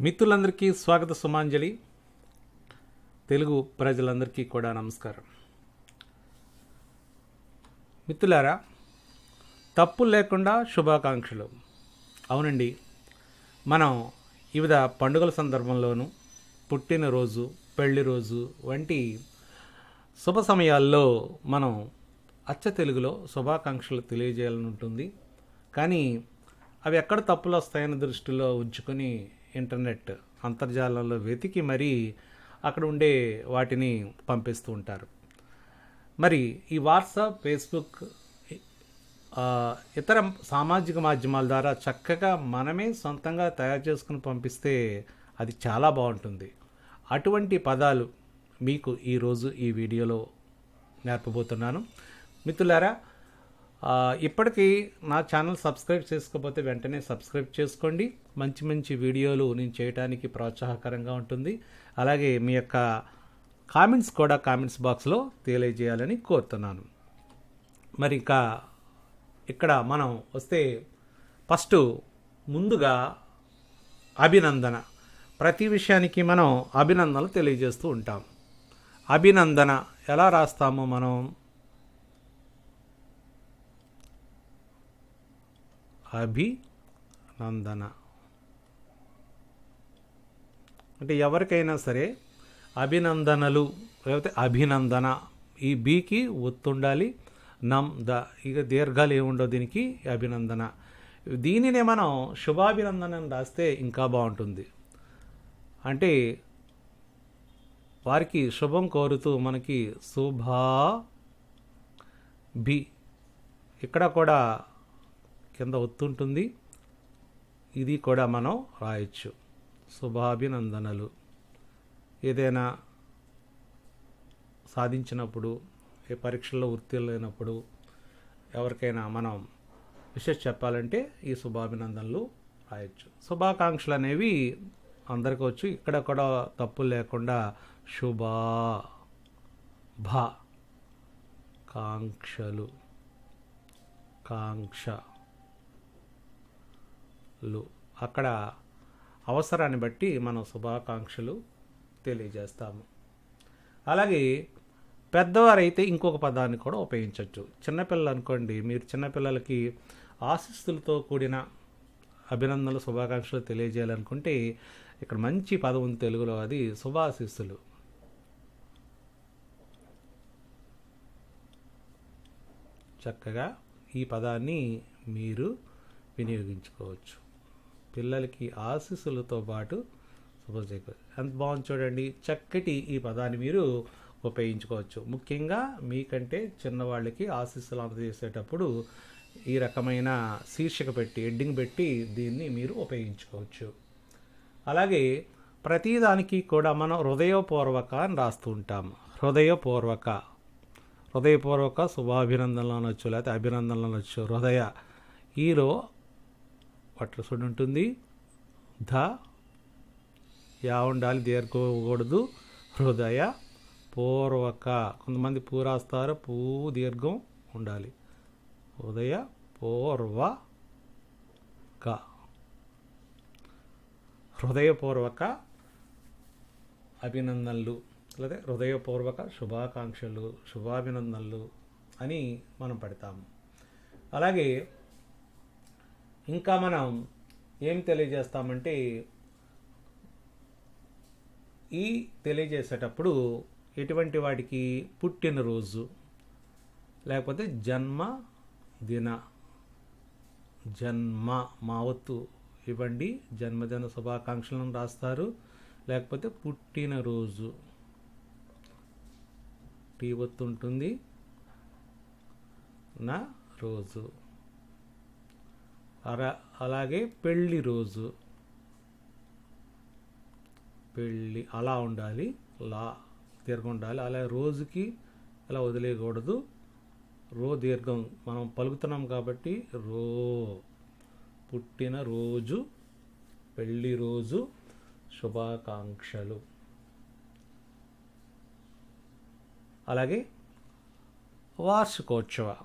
మిత్రులందరికీ స్వాగత సుమాంజలి. తెలుగు ప్రజలందరికీ కూడా నమస్కారం. మిత్రులారా తప్పు లేకుండా శుభాకాంక్షలు. అవునండి మనం వివిధ పండుగల సందర్భంలోనూ పుట్టినరోజు పెళ్ళి రోజు వంటి శుభ సమయాల్లో మనం అచ్చ తెలుగులో శుభాకాంక్షలు తెలియజేయాలని ఉంటుంది కానీ అవి ఎక్కడ తప్పులు వస్తాయని దృష్టిలో ఉంచుకొని ఇంటర్నెట్ అంతర్జాలంలో వెతికి మరీ అక్కడ ఉండే వాటిని పంపిస్తూ ఉంటారు. మరి ఈ వాట్సాప్ ఫేస్బుక్ ఇతర సామాజిక మాధ్యమాల ద్వారా చక్కగా మనమే సొంతంగా తయారు చేసుకుని పంపిస్తే అది చాలా బాగుంటుంది. అటువంటి పదాలు మీకు ఈరోజు ఈ వీడియోలో నేర్పబోతున్నాను. మిత్రులారా ఇప్పటికీ నా ఛానల్ సబ్స్క్రైబ్ చేసుకోకపోతే వెంటనే సబ్స్క్రైబ్ చేసుకోండి. మంచి మంచి వీడియోలు నేను చేయడానికి ప్రోత్సాహకరంగా ఉంటుంది. అలాగే మీ యొక్క కామెంట్స్ కూడా కామెంట్స్ బాక్స్లో తెలియజేయాలని కోరుతున్నాను. మరి ఇంకా ఇక్కడ మనం వస్తే ఫస్ట్ ముందుగా అభినందన. ప్రతి విషయానికి మనం అభినందనలు తెలియజేస్తూ ఉంటాం. అభినందన ఎలా రాస్తామో మనం అభినందన. అంటే ఎవరికైనా సరే అభినందనలు లేకపోతే అభినందన ఈ బీకి ఒత్తుండాలి నమ్ ద. ఇక దీర్ఘాలు ఏముండవు దీనికి? అభినందన. దీనినే మనం శుభాభినందన అని రాస్తే ఇంకా బాగుంటుంది. అంటే వారికి శుభం కోరుతూ మనకి శుభా బి. ఇక్కడ కూడా కింద ఒత్తుంటుంది. ఇది కూడా మనం రాయొచ్చు. శుభాభినందనలు. ఏదైనా సాధించినప్పుడు ఏ పరీక్షల్లో ఉత్తీర్ణులైనప్పుడు ఎవరికైనా మనం విషయం చెప్పాలంటే ఈ శుభాభినందనలు రాయొచ్చు. శుభాకాంక్షలు అనేవి అందరికీ వచ్చు. ఇక్కడ కూడా తప్పు లేకుండా శుభా భా కాంక్షలు లు. అక్కడ అవసరాన్ని బట్టి మనం శుభాకాంక్షలు తెలియజేస్తాము. అలాగే పెద్దవారైతే ఇంకొక పదాన్ని కూడా ఉపయోగించవచ్చు చిన్నపిల్లలు అనుకోండి మీరు చిన్నపిల్లలకి ఆశిస్తులతో కూడిన అభినందనలు శుభాకాంక్షలు తెలియజేయాలనుకుంటే ఇక్కడ మంచి పదం ఉంది తెలుగులో అది శుభాశిస్సులు. చక్కగా ఈ పదాన్ని మీరు వినియోగించుకోవచ్చు. పిల్లలకి ఆశీస్సులతో పాటు శుభచేకూరు ఎంత బాగుంది చూడండి. చక్కటి ఈ పదాన్ని మీరు ఉపయోగించుకోవచ్చు. ముఖ్యంగా మీకంటే చిన్నవాళ్ళకి ఆశీస్సులు అందజేసేటప్పుడు ఈ రకమైన శీర్షిక పెట్టి ఎడ్డింగ్ పెట్టి దీన్ని మీరు ఉపయోగించుకోవచ్చు. అలాగే ప్రతిదానికి కూడా మనం హృదయపూర్వక అని రాస్తూ ఉంటాం. హృదయపూర్వక. హృదయపూర్వక శుభాభినందనలు అనొచ్చు లేకపోతే అభినందనలు అనొచ్చు. హృదయ. ఈలో పట్ల సుడి ఉంటుంది. ధ యా ఉండాలి దీర్ఘకూడదు. హృదయ పూర్వక. కొంతమంది పూరాస్తారు పూ దీర్ఘం ఉండాలి. హృదయ పూర్వక హృదయపూర్వక అభినందనలు లేదా హృదయపూర్వక శుభాకాంక్షలు శుభాభినందనలు అని మనం పెడతాము. అలాగే ఇంకా మనం ఏం తెలియజేస్తామంటే ఈ తెలియజేసేటప్పుడు ఎటువంటి వాటికి పుట్టినరోజు లేకపోతే జన్మ దిన జన్మ మావత్తు ఇవ్వండి జన్మదిన శుభాకాంక్షలను రాస్తారు లేకపోతే పుట్టినరోజు. టీ ఒత్తు ఉంటుంది నా రోజు. అలా అలాగే పెళ్ళి రోజు. పెళ్ళి అలా ఉండాలి లా దీర్ఘం ఉండాలి. అలా రోజుకి అలా వదిలేయకూడదు? రో దీర్ఘం. మనం పలుకుతున్నాం కాబట్టి రో. పుట్టిన రోజు పెళ్ళి రోజు శుభాకాంక్షలు. అలాగే వార్షికోత్సవ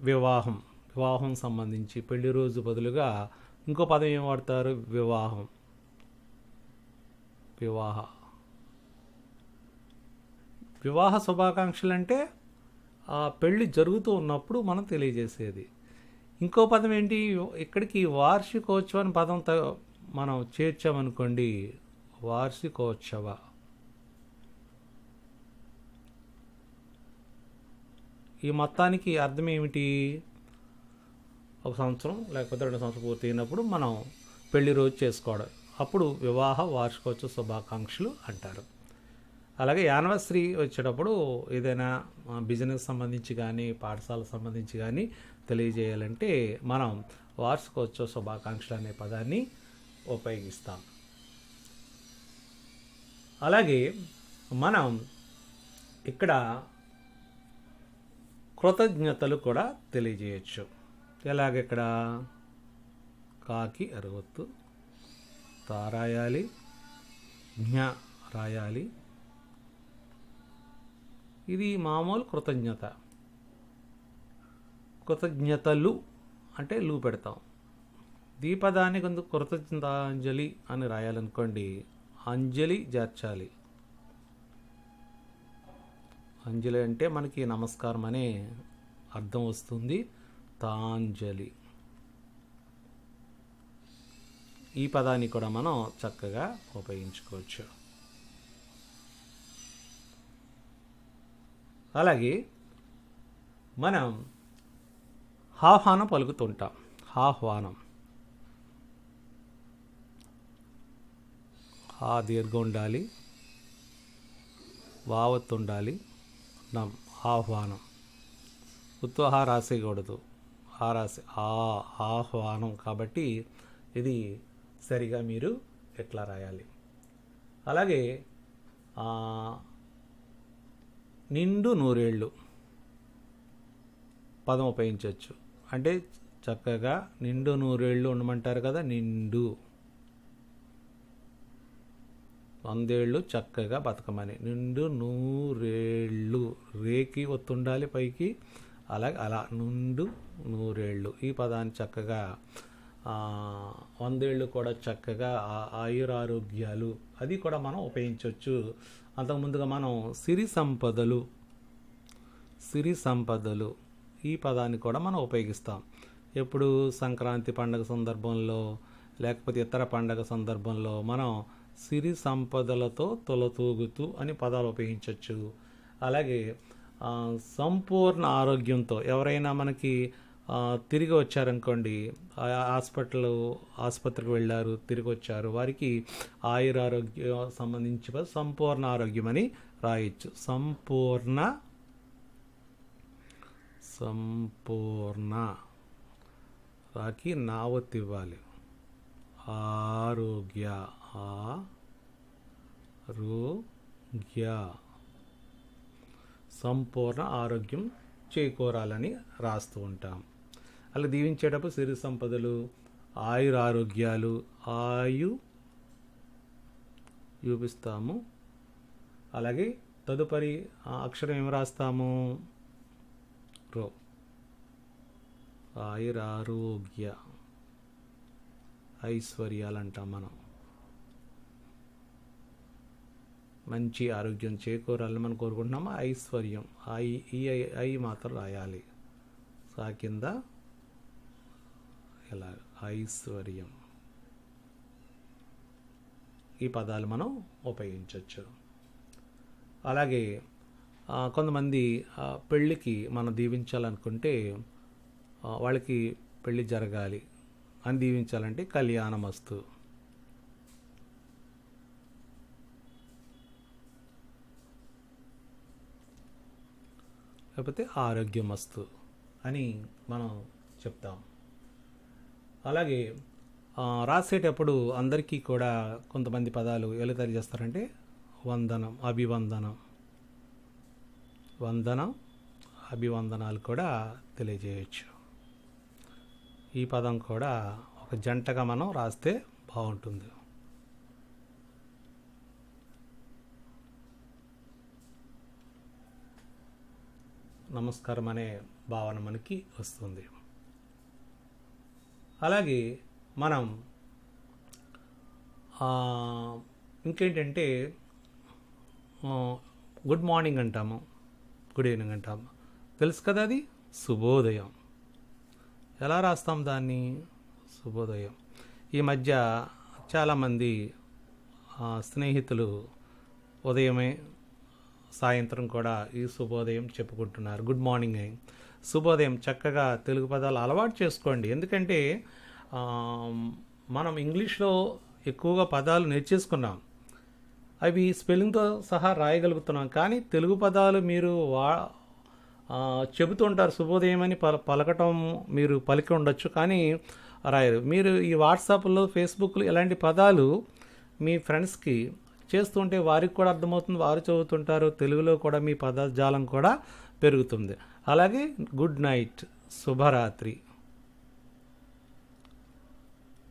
వివాహం. వివాహం సంబంధించి పెళ్ళి రోజు బదులుగా ఇంకో పదం ఏం వాడతారు? వివాహం. వివాహ. వివాహ శుభాకాంక్షలు అంటే ఆ పెళ్ళి జరుగుతూ ఉన్నప్పుడు మనం తెలియజేసేది. ఇంకో పదం ఏంటి? ఇక్కడికి వార్షికోత్సవం పదం త- మనం చేర్చామనుకోండి. వార్షికోత్సవ. ఈ మొత్తానికి అర్థం ఏమిటి? ఒక సంవత్సరం లేకపోతే రెండు సంవత్సరం పూర్తి అయినప్పుడు మనం పెళ్ళి రోజు చేసుకోవడం. అప్పుడు వివాహ వార్షికోత్సవ శుభాకాంక్షలు అంటారు. అలాగే యానివర్సరీ వచ్చేటప్పుడు ఏదైనా బిజినెస్ సంబంధించి కానీ పాఠశాల సంబంధించి కానీ తెలియజేయాలంటే మనం వార్షికోత్సవ శుభాకాంక్షలు అనే పదాన్ని ఉపయోగిస్తాం. అలాగే మనం ఇక్కడ కృతజ్ఞతలు కూడా తెలియజేయచ్చు. ఎలాగెక్కడ? కాకి అరవత్తు. తా రాయాలి జ్ఞ రాయాలి. ఇది మామూలు కృతజ్ఞత. కృతజ్ఞతలు అంటే లు పెడతాం. దీపదానికి కొంత కృతజ్ఞతాంజలి అని రాయాలనుకోండి అంజలి చేర్చాలి అంజలి అంటే మనకి నమస్కారం అనే అర్థం వస్తుంది. తాంజలి ఈ పదాన్ని కూడా మనం చక్కగా ఉపయోగించుకోవచ్చు. అలాగే మనం ఆహ్వానం పలుకుతుంటాం. ఆహ్వానం ఆ దీర్ఘం ఉండాలి. వావత్తు ఉండాలి. నం ఆహ్వానం ఉత్వహ రాసేయకూడదు. ఆ రాసి ఆ ఆహ్వానం కాబట్టి ఇది సరిగా మీరు ఎట్లా రాయాలి. అలాగే నిండు నూరేళ్ళు పదం ఉపయోగించవచ్చు. అంటే చక్కగా నిండు నూరేళ్ళు ఉండమంటారు కదా నిండు. వందేళ్ళు చక్కగా బతకమని. నిండు నూరేళ్ళు రేకి ఒత్తుండాలి పైకి అలాగే అలా నుండు నూరేళ్ళు. ఈ పదాన్ని చక్కగా వందేళ్ళు కూడా చక్కగా ఆ- ఆయురారోగ్యాలు అది కూడా మనం ఉపయోగించవచ్చు అంతకుముందుగా మనం సిరి సంపదలు సిరి సంపదలు ఈ పదాన్ని కూడా మనం ఉపయోగిస్తాం. ఎప్పుడు సంక్రాంతి పండగ సందర్భంలో లేకపోతే ఇతర పండగ సందర్భంలో మనం సిరి సంపదలతో తొలతూగుతూ అని పదాలు ఉపయోగించవచ్చు అలాగే సంపూర్ణ ఆరోగ్యంతో ఎవరైనా మనకి తిరిగి వచ్చారనుకోండి ఆ హాస్పిటల్ ఆసుపత్రికి వెళ్ళారు తిరిగి వచ్చారు వారికి ఆయురారోగ్యం సంబంధించి సంపూర్ణ ఆరోగ్యం అని రాయొచ్చు. సంపూర్ణ సంపూర్ణ రాకి నావత్ ఇవ్వాలి ఆరోగ్య ఆ ఆరోగ్య. సంపూర్ణ ఆరోగ్యం చేకూరాలని రాస్తూ ఉంటాం. అలా దీవించేటప్పుడు సిరి సంపదలు ఆయుర ఆరోగ్యాలు ఆయు చూపిస్తాము. అలాగే తదుపరి అక్షరం ఏమి రాస్తాము? రో. ఆయురారోగ్య ఐశ్వర్యాలు అంటాం మనం. మంచి ఆరోగ్యం చేకూరాలని మనం కోరుకుంటున్నాము? ఐశ్వర్యం. ఐ ఈ ఐ- మాత్రం రాయాలి. సా కింద ఎలా? ఐశ్వర్యం. ఈ పదాలు మనం ఉపయోగించవచ్చు అలాగే కొంతమంది పెళ్ళికి మనం దీవించాలనుకుంటే వాళ్ళకి పెళ్ళి జరగాలి. అని దీవించాలంటే కళ్యాణమస్తు. లేకపోతే ఆరోగ్యమస్తు అని మనం చెప్తాం. అలాగే రాసేటప్పుడు అందరికీ కూడా కొంతమంది పదాలు ఎలా తెలియజేస్తారంటే వందనం అభివందనం. వందనం అభివందనాలు కూడా తెలియజేయచ్చు. ఈ పదం కూడా ఒక జంటగా మనం రాస్తే బాగుంటుంది. నమస్కారం అనే భావన మనకి వస్తుంది. అలాగే మనం ఇంకేంటంటే గుడ్ మార్నింగ్ అంటాము గుడ్ ఈవినింగ్ అంటాము. తెలుసు కదా అది? శుభోదయం. ఎలా రాస్తాం దాన్ని? శుభోదయం. ఈ మధ్య చాలామంది స్నేహితులు ఉదయమే సాయంత్రం కూడా ఈ శుభోదయం చెప్పుకుంటున్నారు. గుడ్ మార్నింగ్ శుభోదయం చక్కగా తెలుగు పదాలు అలవాటు చేసుకోండి. ఎందుకంటే మనం ఇంగ్లీష్లో ఎక్కువగా పదాలు నేర్చేసుకున్నాం. అవి స్పెల్లింగ్తో సహా రాయగలుగుతున్నాం. కానీ తెలుగు పదాలు మీరు వా చెబుతుంటారు శుభోదయం అని పల పలకటం మీరు పలికి ఉండొచ్చు కానీ రాయరు. మీరు ఈ వాట్సాప్లో ఫేస్బుక్లో ఇలాంటి పదాలు మీ ఫ్రెండ్స్కి చేస్తుంటే వారికి కూడా అర్థమవుతుంది వారు చదువుతుంటారు తెలుగులో కూడా మీ పదజాలం కూడా పెరుగుతుంది. అలాగే గుడ్ నైట్ శుభరాత్రి.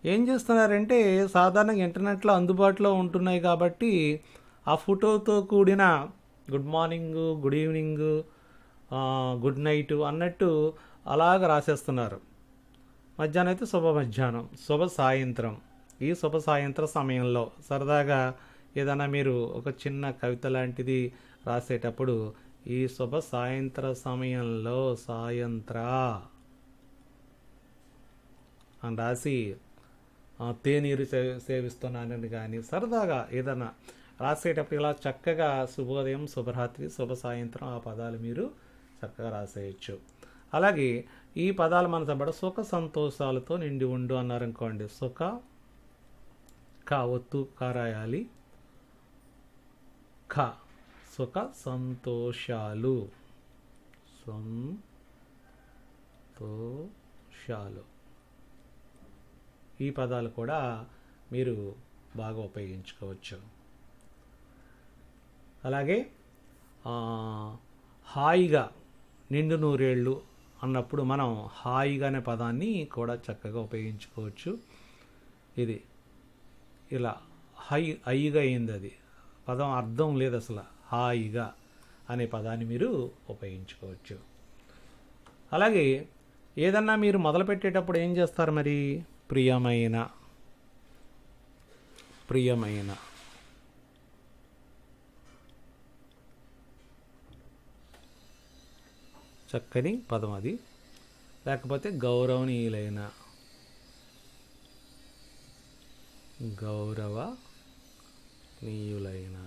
ఏం చేస్తున్నారంటే సాధారణంగా ఇంటర్నెట్లో అందుబాటులో ఉంటున్నాయి కాబట్టి ఆ ఫోటోతో కూడిన good morning good evening good night అన్నట్టు అలాగ రాసేస్తున్నారు. మధ్యాహ్నం అయితే శుభ మధ్యాహ్నం శుభ సాయంత్రం. ఈ శుభ సాయంత్ర సమయంలో సరదాగా ఏదైనా మీరు ఒక చిన్న కవిత లాంటిది రాసేటప్పుడు ఈ శుభ సాయంత్ర సమయంలో సాయంత్ర అని రాసి తేనీరు సేవిస్తున్నానని కానీ సరదాగా ఏదైనా రాసేటప్పుడు ఇలా చక్కగా శుభోదయం శుభరాత్రి శుభ సాయంత్రం ఆ పదాలు మీరు చక్కగా రాసేయచ్చు. అలాగే ఈ పదాలు మన తబడ సుఖ సంతోషాలతో నిండి ఉండు అన్నారనుకోండి. సుఖ క ఒత్తు క రాయాలి. సుఖ. సుఖ సంతోషాలు. సంతోషాలు. ఈ పదాలు కూడా మీరు బాగా ఉపయోగించుకోవచ్చు. అలాగే హాయిగా నిండు నూరేళ్ళు అన్నప్పుడు మనం హాయిగా అనే పదాన్ని కూడా చక్కగా ఉపయోగించుకోవచ్చు. ఇది ఇలా హై హైగా అయింది అది. పదం అర్థం లేదు అసలు. హాయిగా అనే పదాన్ని మీరు ఉపయోగించుకోవచ్చు. అలాగే ఏదన్నా మీరు మొదలుపెట్టేటప్పుడు ఏం చేస్తారు మరి? ప్రియమైన. ప్రియమైన. చక్కని పదం అది. లేకపోతే గౌరవనీయులైన. గౌరవ గౌరవనీయులైన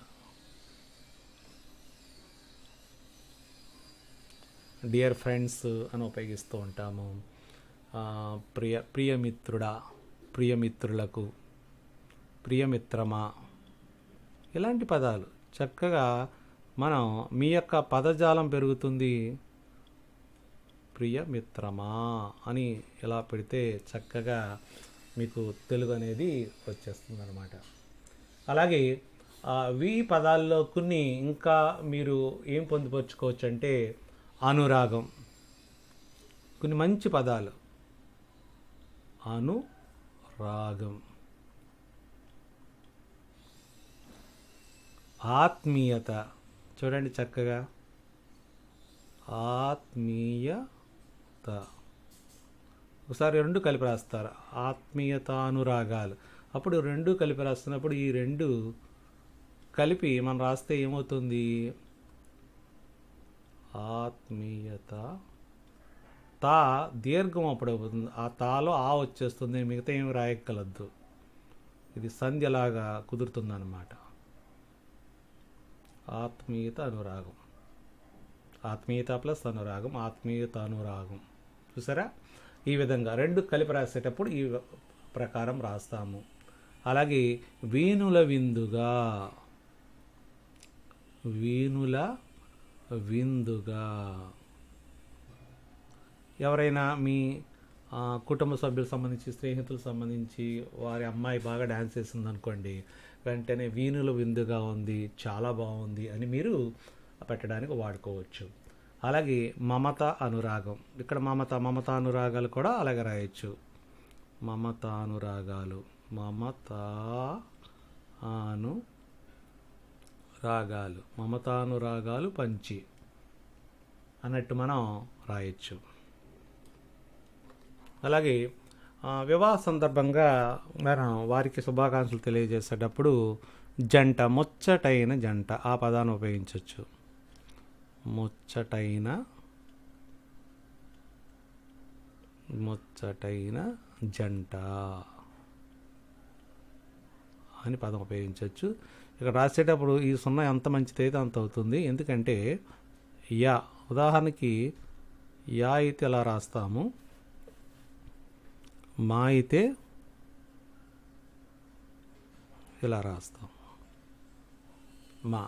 డియర్ ఫ్రెండ్స్ అని ఉపయోగిస్తూ ఉంటాము. ప్రియ ప్రియమిత్రుడా ప్రియమిత్రులకు ప్రియమిత్రమా? ఇలాంటి పదాలు చక్కగా మనం మీ యొక్క పదజాలం పెరుగుతుంది. ప్రియమిత్రమా అని ఇలా పెడితే చక్కగా మీకు తెలుగు అనేది వచ్చేస్తుంది అనమాట అలాగే వి పదాల్లో కొన్ని ఇంకా మీరు ఏం పొందుపరుచుకోవచ్చు అంటే అనురాగం. కొన్ని మంచి పదాలు. అనురాగం. ఆత్మీయత. చూడండి చక్కగా. ఆత్మీయత. ఒకసారి రెండు కలిపి రాస్తారు. ఆత్మీయత అనురాగాలు. అప్పుడు రెండు కలిపి రాస్తున్నప్పుడు ఈ రెండు కలిపి మనం రాస్తే ఏమవుతుంది? ఆత్మీయత. తా దీర్ఘం అప్పుడు అవుతుంది ఆ తాలో ఆ వచ్చేస్తుంది మిగతా ఏమి రాయగలద్దు ఇది సంధ్యలాగా కుదురుతుందన్నమాట. ఆత్మీయత అనురాగం. ఆత్మీయత ప్లస్ అనురాగం ఆత్మీయత అనురాగం. చూసారా? ఈ విధంగా రెండు కలిపి రాసేటప్పుడు ఈ ప్రకారం రాస్తాము. అలాగే వీణుల విందుగా. వీణుల విందుగా. ఎవరైనా మీ కుటుంబ సభ్యులకు సంబంధించి స్నేహితులకు సంబంధించి వారి అమ్మాయి బాగా డ్యాన్స్ చేసింది అనుకోండి వెంటనే వీణుల విందుగా ఉంది చాలా బాగుంది అని మీరు పెట్టడానికి వాడుకోవచ్చు. అలాగే మమత అనురాగం. ఇక్కడ మమత మమత అనురాగాలు కూడా అలాగే రాయొచ్చు. మమత అనురాగాలు మమత అను రాగాలు మమతానురాగాలు పంచి అన్నట్టు మనం రాయొచ్చు. అలాగే వివాహ సందర్భంగా మనం వారికి శుభాకాంక్షలు తెలియజేసేటప్పుడు జంట ముచ్చటైన జంట ఆ పదాన్ని ఉపయోగించవచ్చు ముచ్చటైన ముచ్చటైన జంట. అని పదం ఉపయోగించవచ్చు. ఇక్కడ రాసేటప్పుడు ఈ సున్నా ఎంత మంచిదైతే అంత అవుతుంది. ఎందుకంటే యా ఉదాహరణకి యా అయితే ఎలా రాస్తాము? మా అయితే ఇలా రాస్తాం మా.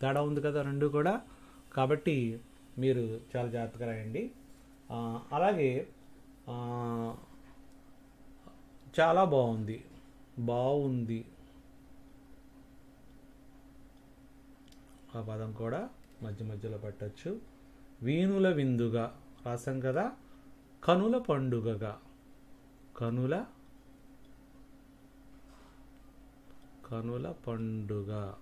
తేడా ఉంది కదా రెండు కూడా. కాబట్టి మీరు చాలా జాగ్రత్తగా రాయండి. అలాగే చాలా బాగుంది. బాగుంది ఆ పదం కూడా మధ్య మధ్యలో పెట్టచ్చు. వీణుల విందుగా రాసాం కదా కనుల పండుగగా. కనుల కనుల పండుగ.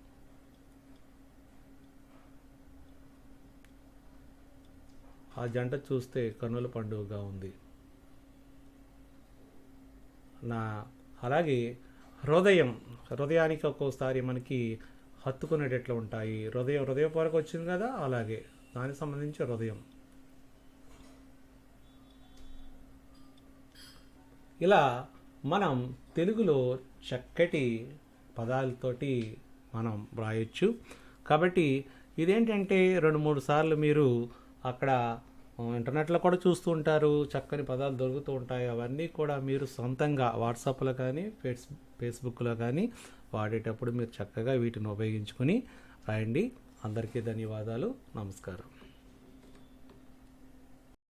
ఆ జంట చూస్తే కనుల పండుగగా ఉంది. నా అలాగే హృదయం హృదయానికి ఒక్కోసారి మనకి హత్తుకునేటట్లు ఉంటాయి. హృదయం హృదయం వచ్చింది కదా? అలాగే. దానికి సంబంధించి హృదయం. ఇలా మనం తెలుగులో చక్కటి పదాలతోటి మనం వ్రాయొచ్చు. కాబట్టి ఇదేంటంటే రెండు మూడు సార్లు మీరు అక్కడ ఇంటర్నెట్లో కూడా చూస్తూ ఉంటారు. చక్కని పదాలు దొరుకుతూ ఉంటాయి. అవన్నీ కూడా మీరు సొంతంగా వాట్సాప్లో కానీ ఫేస్ ఫేస్బుక్లో కానీ వాడేటప్పుడు మీరు చక్కగా వీటిని ఉపయోగించుకొని రాయండి. అందరికీ ధన్యవాదాలు. నమస్కారం.